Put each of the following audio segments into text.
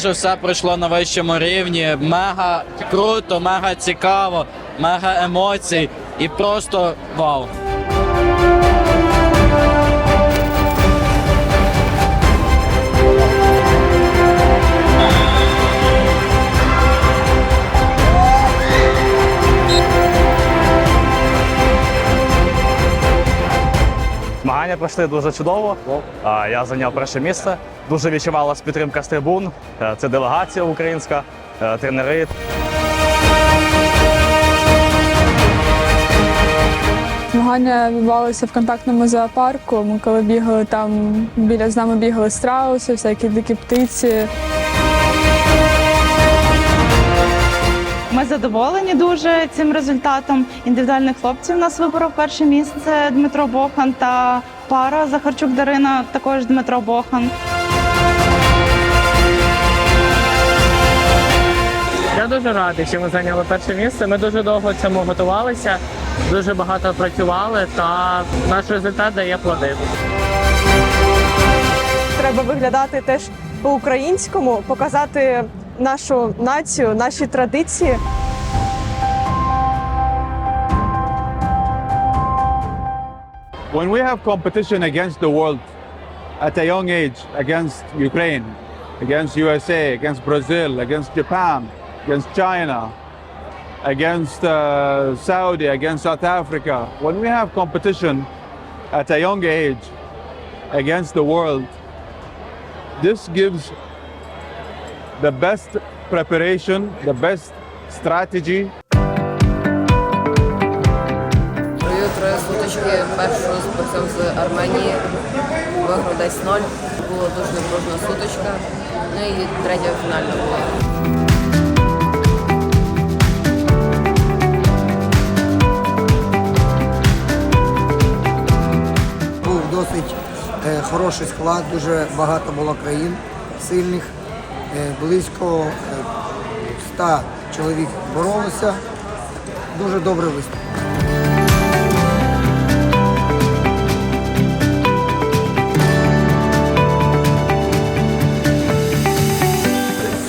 дуже все пройшло на вищому рівні. Мега круто, мега цікаво, мега емоцій і просто вау. Пройшли дуже чудово. А, Я зайняв перше місце. Дуже відчувалася підтримка з трибун. Е, Це делегація українська, е, тренери. Змагання відбувалися в контактному зоопарку. Ми коли бігали там, біля з нами бігали страуси, всякі дикі птиці. Ми задоволені дуже цим результатом. Індивідуальних хлопців у нас виборов перше місце Дмитро Бохан та пара Захарчук Дарина, також Дмитро Бохан. Я дуже радий, що ми зайняли перше місце. Ми дуже довго цьому готувалися, дуже багато працювали, та наш результат дає плоди. треба виглядати теж по-українському, показати нашу націю, наші традиції. When we have competition against the world at a young age, against Ukraine, against USA, against Brazil, against Japan, against China, against uh, Saudi, against South Africa, when we have competition at a young age against the world, this gives the best preparation, the best strategy троє сутички першого з борцем з Арменії. Виграв десь ноль. Була дуже напружена сутичка. Ну і третя фінальна була. Був досить е, хороший склад, дуже багато було країн сильних. Е, близько е, 100 чоловік боролися. Дуже добрий виступ.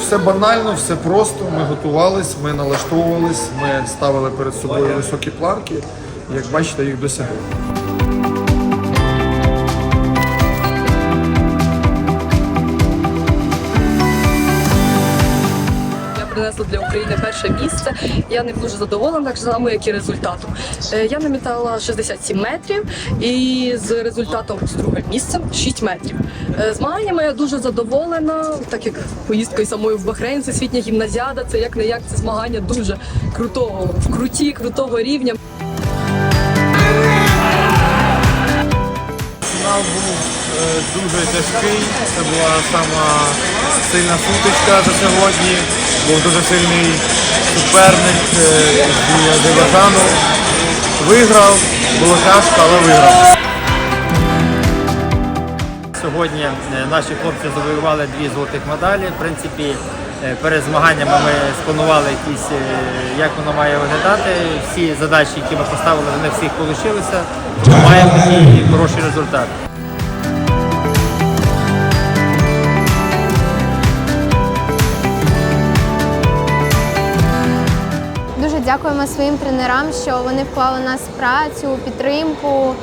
Все банально, все просто. Ми готувались, ми налаштовувались, ми ставили перед собою високі планки. Як бачите, їх досягли. Принесла для України перше місце. Я не дуже задоволена, так само, як і результатом. Е, Я намітала 67 метрів і з результатом з другим місцем 6 метрів. Е, Змаганнями я дуже задоволена, так як поїздкою самою в Бахрейн, всесвітня гімназіада, це як не як це змагання дуже крутого, в круті, крутого рівня. Дуже тяжкий. Це була сама сильна сутичка за сьогодні. Був дуже сильний суперник е, з Азербайджану. Виграв, було тяжко, але виграв. Сьогодні е, наші хлопці завоювали дві золотих медалі. В принципі, е, перед змаганнями ми спланували якісь, е, як воно має виглядати. Всі задачі, які ми поставили, вони всіх вийшли. Маємо такий хороший результат. Дякуємо своїм тренерам, що вони вклали в нас працю, підтримку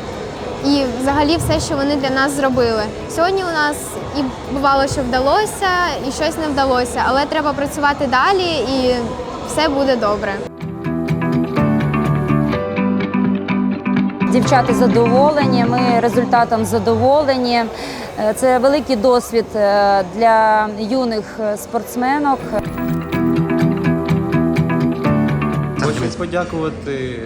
і взагалі все, що вони для нас зробили. Сьогодні у нас і бувало, що вдалося, і щось не вдалося, але треба працювати далі і все буде добре. Дівчата задоволені, ми результатом задоволені. Е, Це великий досвід е, для юних е, спортсменок. Хочу подякувати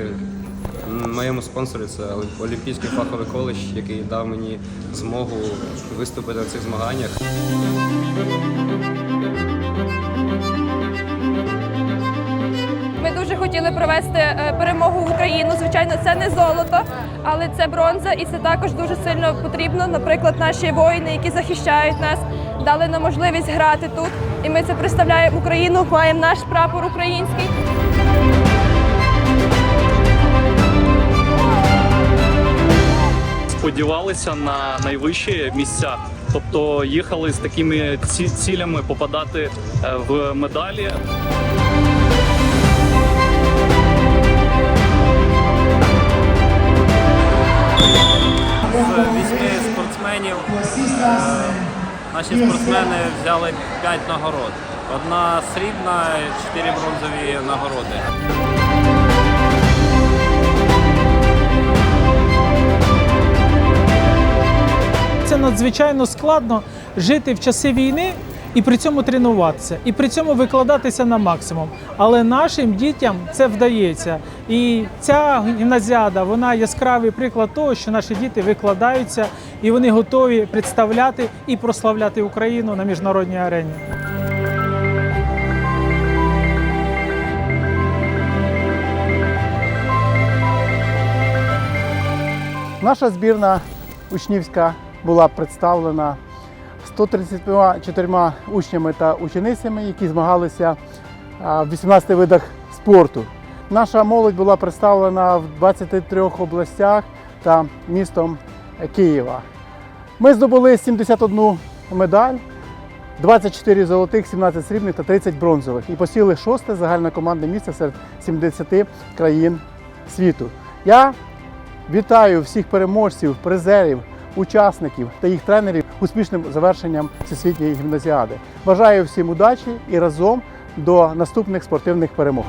моєму спонсору, це Олімпійський фаховий коледж, який дав мені змогу виступити на цих змаганнях. Ми дуже хотіли провести е, перемогу в Україну. Звичайно, це не золото, але це бронза, і це також дуже сильно потрібно. Наприклад, наші воїни, які захищають нас, дали нам можливість грати тут. І ми це представляємо Україну, маємо наш прапор український. Сподівалися на найвищі місця тобто їхали з такими ці- цілями попадати е, в медалі. Вісьми спортсменів е, наші спортсмени взяли 5 нагород. Одна срібна, чотири бронзові нагороди. Це надзвичайно складно жити в часи війни і при цьому тренуватися, і при цьому викладатися на максимум. Але нашим дітям це вдається. І ця гімназіада вона яскравий приклад того, що наші діти викладаються і вони готові представляти і прославляти Україну на міжнародній арені. Наша збірна учнівська була представлена 134 учнями та ученицями, які змагалися в 18 видах спорту. Наша молодь була представлена в 23 областях та містом Києва. Ми здобули 71 медаль, 24 золотих, 17 срібних та 30 бронзових і посіли шосте загальнокомандне місце серед 70 країн світу. Я Вітаю всіх переможців, призерів, учасників та їх тренерів успішним завершенням всесвітньої гімназіади. Бажаю всім удачі і разом до наступних спортивних перемог.